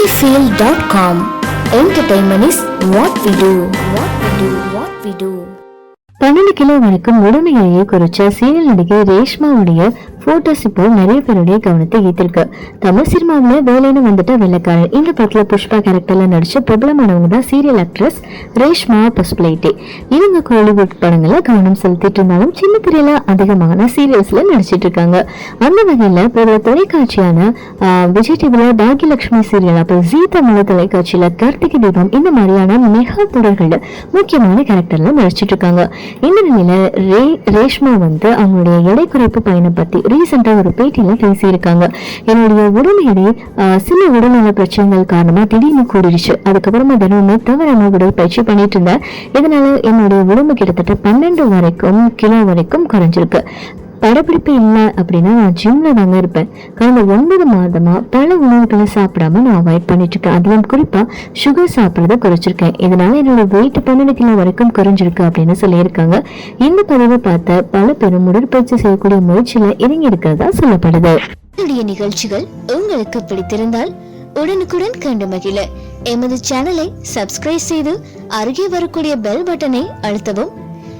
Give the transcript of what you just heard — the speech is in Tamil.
Sunnyfield.com. Entertainment is what we do. What we do. What we do. பன்னெண்டு கிலோ வரைக்கும் உடம்பு எடையை குறைச்ச சீரியல் நடிகை ரேஷ்மாவுடைய போட்டோஸ் இப்போ நிறைய பேருடைய கவனத்தை ஈர்த்திருக்கு. தமிழ் சினிமாவில் வேலைன்னு வந்துட்டா வெள்ளக்காரர் இந்த படத்தில் புஷ்பா கேரக்டர்ல நடிச்ச பிரபலமானவங்க தான் சீரியல் ஆக்ட்ரஸ் ரேஷ்மா பஸ்பிளைட்டி இவங்க கோலிவுட் படங்களை கவனம் செலுத்திட்டு இருந்தாலும் சின்ன திரையில அதிகமான சீரியல்ஸ்ல நடிச்சிட்டு இருக்காங்க. அந்த வகையில பிரபல தொலைக்காட்சியான ஆஹ், விஜய் டிவில பாக்யலட்சுமி சீரியல் அப்புறம் ஜீ தமிழ் தொலைக்காட்சியில் கார்த்திகை தீபம் இந்த மாதிரியான மெகா தொடர்களில் முக்கியமான கேரக்டர்ல நடிச்சிட்டு இருக்காங்க. இந்த நிலையில் ரே ரேஷ்மா வந்து அவங்களுடைய எடை குறைப்பு பயணம் பத்தி ரீசெண்டாக ஒரு பேட்டியில பேசியிருக்காங்க. என்னுடைய உடல் எடை ஆஹ், சில உடல்நல பிரச்சனைகள் காரணமாக திடீர்னு கூடிடுச்சு அதுக்கப்புறமா தினமுமே தவறான உடற்பயிற்சி பண்ணிட்டு இருந்தேன். இதனால என்னுடைய உடம்பு கிட்டத்தட்ட பன்னெண்டு வரைக்கும் கிலோ வரைக்கும் குறைஞ்சிருக்கு. படப்பிடிப்பு இல்லை அப்படின்னா நான் ஜிம்ல தாங்க இருப்பேன். கடந்த ஒன்பது மாதமா பல உணவுகளை சாப்பிடாம நான் அவாய்ட் பண்ணிட்டு இருக்கேன் அதுவும் குறிப்பா சுகர் சாப்பிட்றத குறைச்சிருக்கேன். இதனால என்னோட வெயிட் பன்னெண்டு கிலோ வரைக்கும் குறைஞ்சிருக்கு அப்படின்னு சொல்லியிருக்காங்க. இந்த பதிவை பார்த்த பல பேரும் உடற்பயிற்சி செய்யக்கூடிய முயற்சியில இறங்கி இருக்கிறதா சொல்லப்படுது. என்னுடைய நிகழ்ச்சிகள் உங்களுக்கு பிடித்திருந்தால் உடனுக்குடன் கண்டு மகிழ. எமது சேனலை சப்ஸ்கிரைப் செய்து அருகே வரக்கூடிய பெல் பட்டனை அழுத்தவும்.